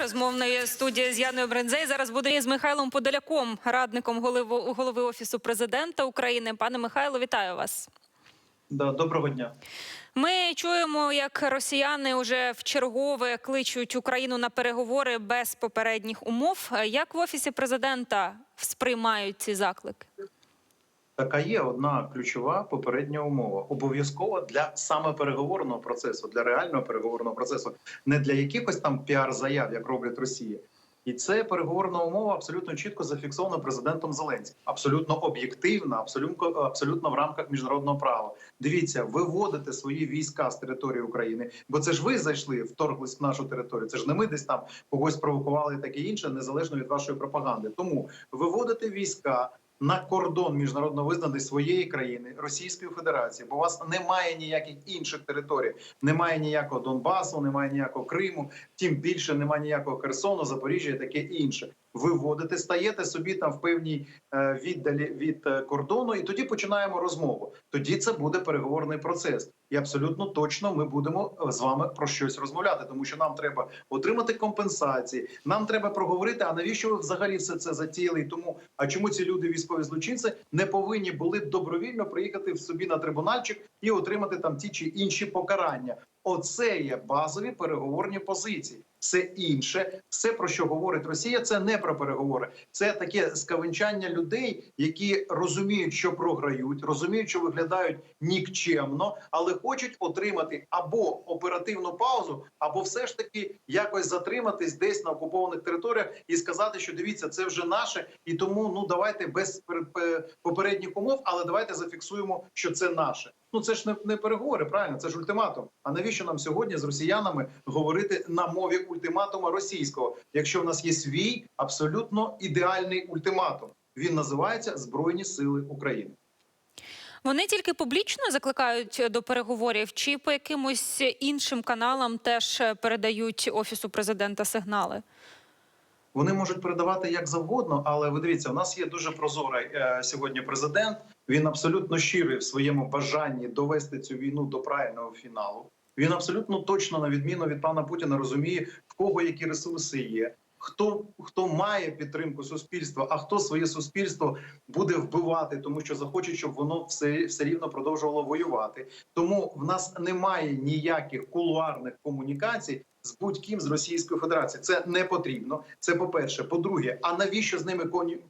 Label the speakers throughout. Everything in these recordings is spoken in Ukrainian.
Speaker 1: Розмовної студії з Яною Брензей зараз буде з Михайлом Подоляком, радником голови, голови офісу президента України. Пане Михайло, вітаю вас.
Speaker 2: Да, доброго дня.
Speaker 1: Ми чуємо, як росіяни вже в чергове кличуть Україну на переговори без попередніх умов. Як в офісі президента сприймають ці заклики?
Speaker 2: Така є одна ключова попередня умова, обов'язкова для саме переговорного процесу, для реального переговорного процесу, не для якихось там піар-заяв, як роблять Росія. І це переговорна умова абсолютно чітко зафіксована президентом Зеленським. Абсолютно об'єктивна, абсолютно абсолютно в рамках міжнародного права. Дивіться, виводите свої війська з території України, бо це ж ви зайшли, вторглись в нашу територію. Це ж не ми десь там когось провокували таке інше, незалежно від вашої пропаганди. Тому виводите війська. На кордон міжнародно визнаний своєї країни Російської Федерації, бо у вас немає ніяких інших територій, немає ніякого Донбасу, немає ніякого Криму, тим більше немає ніякого Херсону, Запоріжжя і таке інше. Виводите, стаєте собі там в певній е, віддалі від е, кордону, і тоді починаємо розмову. Тоді це буде переговорний процес, і абсолютно точно ми будемо е, з вами про щось розмовляти, тому що нам треба отримати компенсації. Нам треба проговорити. А навіщо ви взагалі все це затіяли? І тому а чому ці люди, військові злочинці, не повинні були добровільно приїхати в собі на трибунальчик і отримати там ті чи інші покарання? Оце є базові переговорні позиції. Все інше, все про що говорить Росія, це не про переговори, це таке скавенчання людей, які розуміють, що програють, розуміють, що виглядають нікчемно, але хочуть отримати або оперативну паузу, або все ж таки якось затриматись десь на окупованих територіях і сказати, що дивіться, це вже наше, і тому ну давайте без пер- попередніх умов, але давайте зафіксуємо, що це наше. Ну це ж не, не переговори, правильно, це ж ультиматум. А навіщо нам сьогодні з росіянами говорити на мові ультиматума російського, якщо в нас є свій абсолютно ідеальний ультиматум? Він називається Збройні Сили України.
Speaker 1: Вони тільки публічно закликають до переговорів, чи по якимось іншим каналам теж передають офісу президента сигнали?
Speaker 2: Вони можуть передавати як завгодно, але ви дивіться, у нас є дуже прозорий е, сьогодні президент. Він абсолютно щирий в своєму бажанні довести цю війну до правильного фіналу. Він абсолютно точно, на відміну від пана Путіна, розуміє, в кого які ресурси є. Хто хто має підтримку суспільства, а хто своє суспільство буде вбивати, тому що захоче, щоб воно все, все рівно продовжувало воювати. Тому в нас немає ніяких кулуарних комунікацій з будь-ким з Російської Федерації. Це не потрібно. Це по перше. По-друге, а навіщо з ними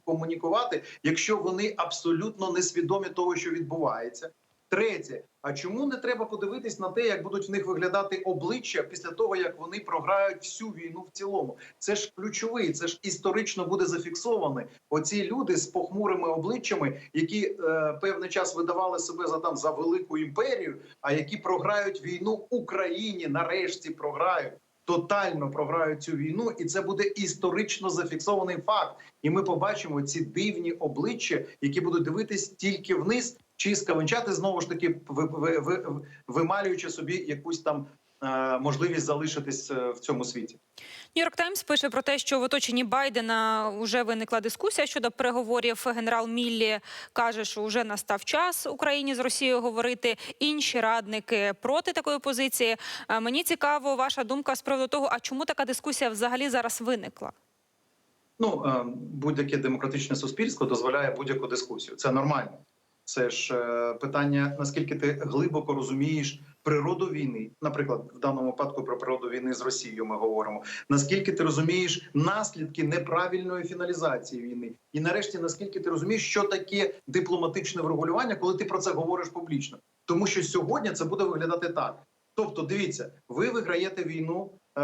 Speaker 2: комунікувати, якщо вони абсолютно несвідомі того, що відбувається? Третє, а чому не треба подивитись на те, як будуть в них виглядати обличчя після того, як вони програють всю війну в цілому? Це ж ключовий, це ж історично буде зафіксовано. Оці люди з похмурими обличчями, які е, певний час видавали себе за там за велику імперію, а які програють війну Україні, нарешті програють. Тотально програють цю війну, і це буде історично зафіксований факт. І ми побачимо ці дивні обличчя, які будуть дивитись тільки вниз, чи скавенчати знову ж таки, ви, ви, ви, вималюючи собі якусь там е, можливість залишитись е, в цьому світі.
Speaker 1: Нью-Йорк Таймс пише про те, що в оточенні Байдена вже виникла дискусія щодо переговорів. Генерал Міллі каже, що вже настав час Україні з Росією говорити. Інші радники проти такої позиції. Е, Мені цікаво ваша думка з приводу того, а чому така дискусія взагалі зараз виникла?
Speaker 2: Ну будь-яке демократичне суспільство дозволяє будь-яку дискусію. Це нормально. Це ж е, питання, наскільки ти глибоко розумієш природу війни, наприклад, в даному випадку про природу війни з Росією ми говоримо. Наскільки ти розумієш наслідки неправильної фіналізації війни, і нарешті наскільки ти розумієш, що таке дипломатичне врегулювання, коли ти про це говориш публічно, тому що сьогодні це буде виглядати так. Тобто, дивіться, ви виграєте війну е,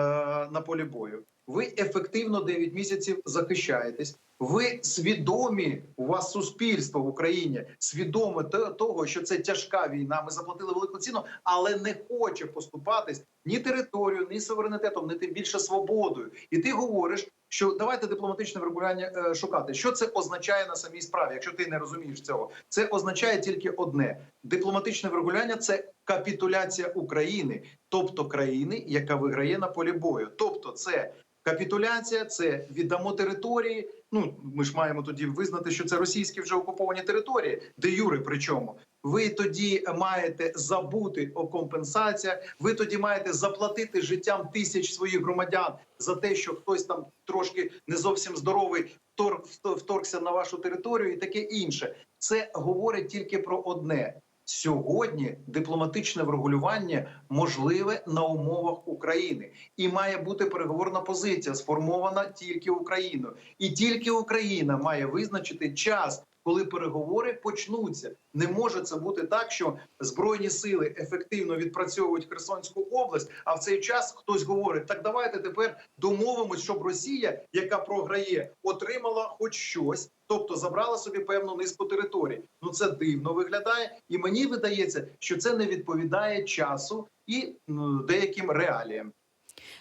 Speaker 2: на полі бою. Ви ефективно 9 місяців захищаєтесь. Ви свідомі у вас суспільство в Україні свідоме того, що це тяжка війна. Ми заплатили велику ціну, але не хоче поступатись ні територією, ні суверенітетом, ні тим більше свободою. І ти говориш, що давайте дипломатичне врегулювання е, шукати. Що це означає на самій справі? Якщо ти не розумієш цього, це означає тільки одне: дипломатичне врегулювання це капітуляція України, тобто країни, яка виграє на полі бою. Тобто, це капітуляція, це віддамо території. Ну ми ж маємо тоді визнати, що це російські вже окуповані території, де юри причому. Ви тоді маєте забути о компенсаціях. Ви тоді маєте заплатити життям тисяч своїх громадян за те, що хтось там трошки не зовсім здоровий втор- вторгся на вашу територію, і таке інше. Це говорить тільки про одне. Сьогодні дипломатичне врегулювання можливе на умовах України, і має бути переговорна позиція сформована тільки Україною, і тільки Україна має визначити час, коли переговори почнуться. Не може це бути так, що збройні сили ефективно відпрацьовують Херсонську область. А в цей час хтось говорить: так давайте тепер домовимось, щоб Росія, яка програє, отримала хоч щось, тобто забрала собі певну низку територій. Ну це дивно виглядає, і мені видається, що це не відповідає часу і ну, деяким реаліям.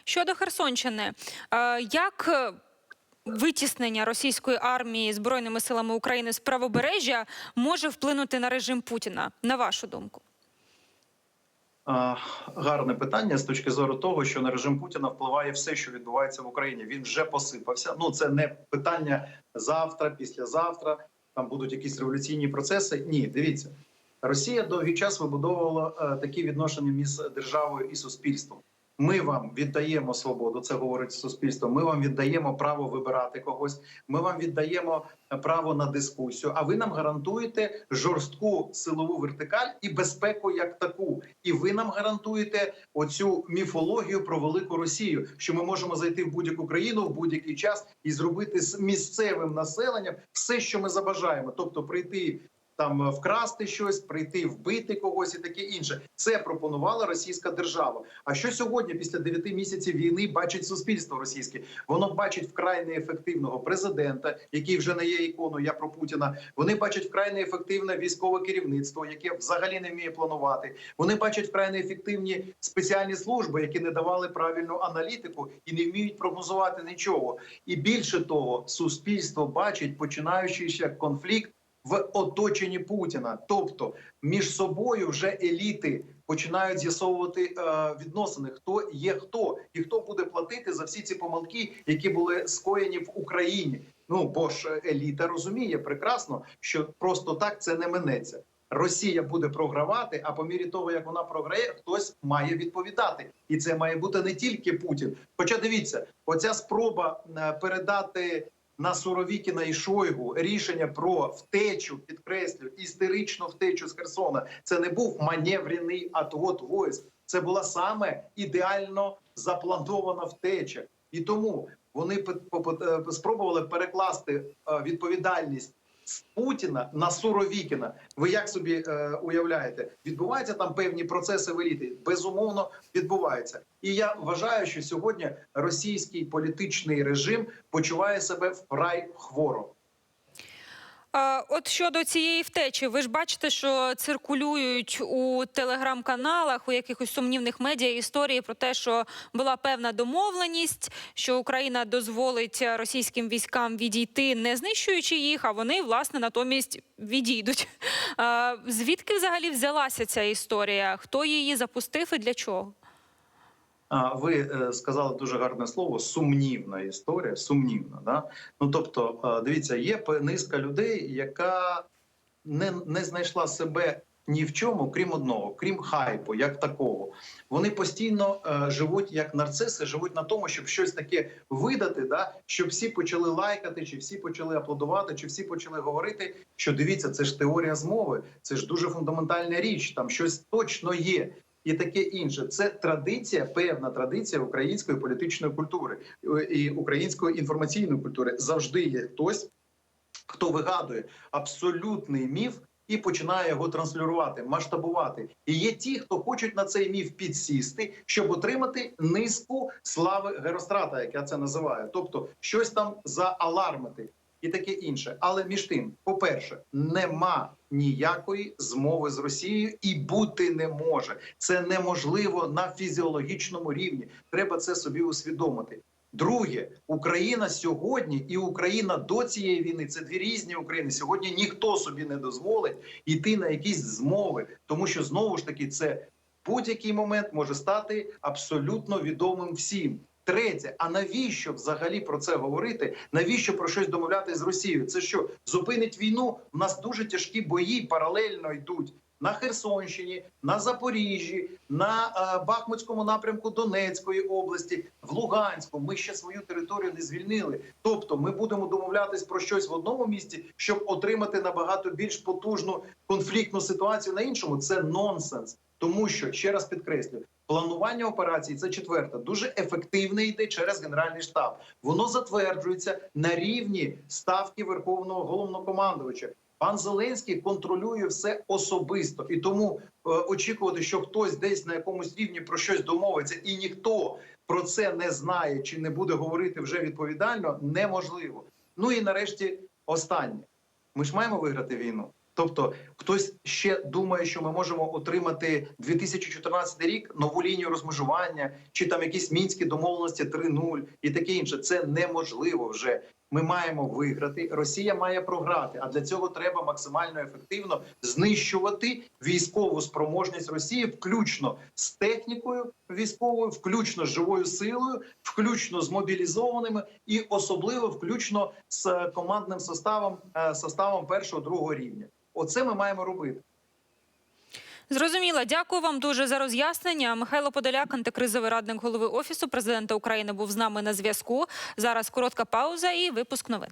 Speaker 1: Щодо Херсонщини, е, як е, витіснення російської армії збройними силами України з правобережжя може вплинути на режим Путіна, на вашу думку?
Speaker 2: Гарне питання з точки зору того, що на режим Путіна впливає все, що відбувається в Україні. Він вже посипався. Ну це не питання завтра, післязавтра. Там будуть якісь революційні процеси. Ні, дивіться, Росія довгий час вибудовувала е, такі відношення між державою і суспільством. Ми вам віддаємо свободу, це говорить суспільство. Ми вам віддаємо право вибирати когось. Ми вам віддаємо право на дискусію. А ви нам гарантуєте жорстку силову вертикаль і безпеку як таку. І ви нам гарантуєте оцю міфологію про велику Росію, що ми можемо зайти в будь-яку країну в будь-який час і зробити з місцевим населенням все, що ми забажаємо, тобто прийти. Там вкрасти щось, прийти, вбити когось і таке інше. Це пропонувала російська держава. А що сьогодні, після 9 місяців війни, бачить суспільство російське? Воно бачить вкрай неефективного президента, який вже не є іконою. Я про Путіна. Вони бачать вкрай неефективне військове керівництво, яке взагалі не вміє планувати. Вони бачать вкрай неефективні спеціальні служби, які не давали правильну аналітику і не вміють прогнозувати нічого. І більше того, суспільство бачить, починаючи ще конфлікт в оточенні Путіна, тобто між собою вже еліти починають з'ясовувати е, відносини, хто є хто, і хто буде платити за всі ці помилки, які були скоєні в Україні. Ну бо ж еліта розуміє прекрасно, що просто так це не минеться. Росія буде програвати, а по мірі того, як вона програє, хтось має відповідати, і це має бути не тільки Путін. Хоча дивіться, оця спроба е, передати на Суровікіна і Шойгу рішення про втечу, підкреслю, істеричну втечу з Херсона. Це не був маневрений отвод войск. Це була саме ідеально запланована втеча, і тому вони е, спробували перекласти е, відповідальність з Путіна на Суровікіна. Ви як собі е, уявляєте? Відбуваються там певні процеси в еліті? Безумовно, відбуваються. І я вважаю, що сьогодні російський політичний режим почуває себе вкрай хворо.
Speaker 1: От щодо цієї втечі, ви ж бачите, що циркулюють у телеграм-каналах, у якихось сумнівних медіа історії про те, що була певна домовленість, що Україна дозволить російським військам відійти, не знищуючи їх, а вони власне натомість відійдуть. Звідки взагалі взялася ця історія? Хто її запустив і для чого?
Speaker 2: Ви е, сказали дуже гарне слово сумнівна історія. Сумнівна, да? Ну тобто, дивіться, є низка людей, яка не, не знайшла себе ні в чому, крім одного, крім хайпу, як такого. Вони постійно е, живуть як нарциси, живуть на тому, щоб щось таке видати, да? щоб всі почали лайкати, чи всі почали аплодувати, чи всі почали говорити, що дивіться, це ж теорія змови, це ж дуже фундаментальна річ, там щось точно є. І таке інше, це традиція, певна традиція української політичної культури е, і української інформаційної культури. Завжди є хтось, хто вигадує абсолютний міф і починає його транслювати, масштабувати. І є ті, хто хочуть на цей міф підсісти, щоб отримати низку слави Герострата, як я це називаю, тобто щось там зааlarмити і таке інше. Але між тим, по-перше, нема ніякої змови з Росією і бути не може. Це неможливо на фізіологічному рівні. Треба це собі усвідомити. Друге, Україна сьогодні і Україна до цієї війни це дві різні України. Сьогодні ніхто собі не дозволить йти на якісь змови, тому що знову ж таки це будь-який момент може стати абсолютно відомим всім. Третє, а навіщо взагалі про це говорити? Навіщо про щось домовляти з Росією? Це що зупинить війну? У нас дуже тяжкі бої паралельно йдуть. На Херсонщині, на Запоріжжі, на е, Бахмутському напрямку Донецької області, в Луганську. Ми ще свою територію не звільнили. Тобто, ми будемо домовлятись про щось в одному місті, щоб отримати набагато більш потужну конфліктну ситуацію на іншому. Це нонсенс, тому що ще раз підкреслюю. Планування операцій це четверте, дуже ефективне йде через генеральний штаб. Воно затверджується на рівні ставки верховного головнокомандувача. Пан Зеленський контролює все особисто, і тому е, очікувати, що хтось десь на якомусь рівні про щось домовиться, і ніхто про це не знає чи не буде говорити вже відповідально, неможливо. Ну і нарешті останнє: ми ж маємо виграти війну. Тобто, хтось ще думає, що ми можемо отримати 2014 рік нову лінію розмежування, чи там якісь мінські домовленості 3.0 і таке інше. Це неможливо вже. Ми маємо виграти. Росія має програти. А для цього треба максимально ефективно знищувати військову спроможність Росії, включно з технікою військовою, включно з живою силою, включно з мобілізованими, і особливо включно з командним составом е, составом першого другого рівня. Оце ми маємо робити.
Speaker 1: Зрозуміло. Дякую вам дуже за роз'яснення. Михайло Подоляк, антикризовий радник голови офісу президента України, був з нами на зв'язку. Зараз коротка пауза і випуск новин.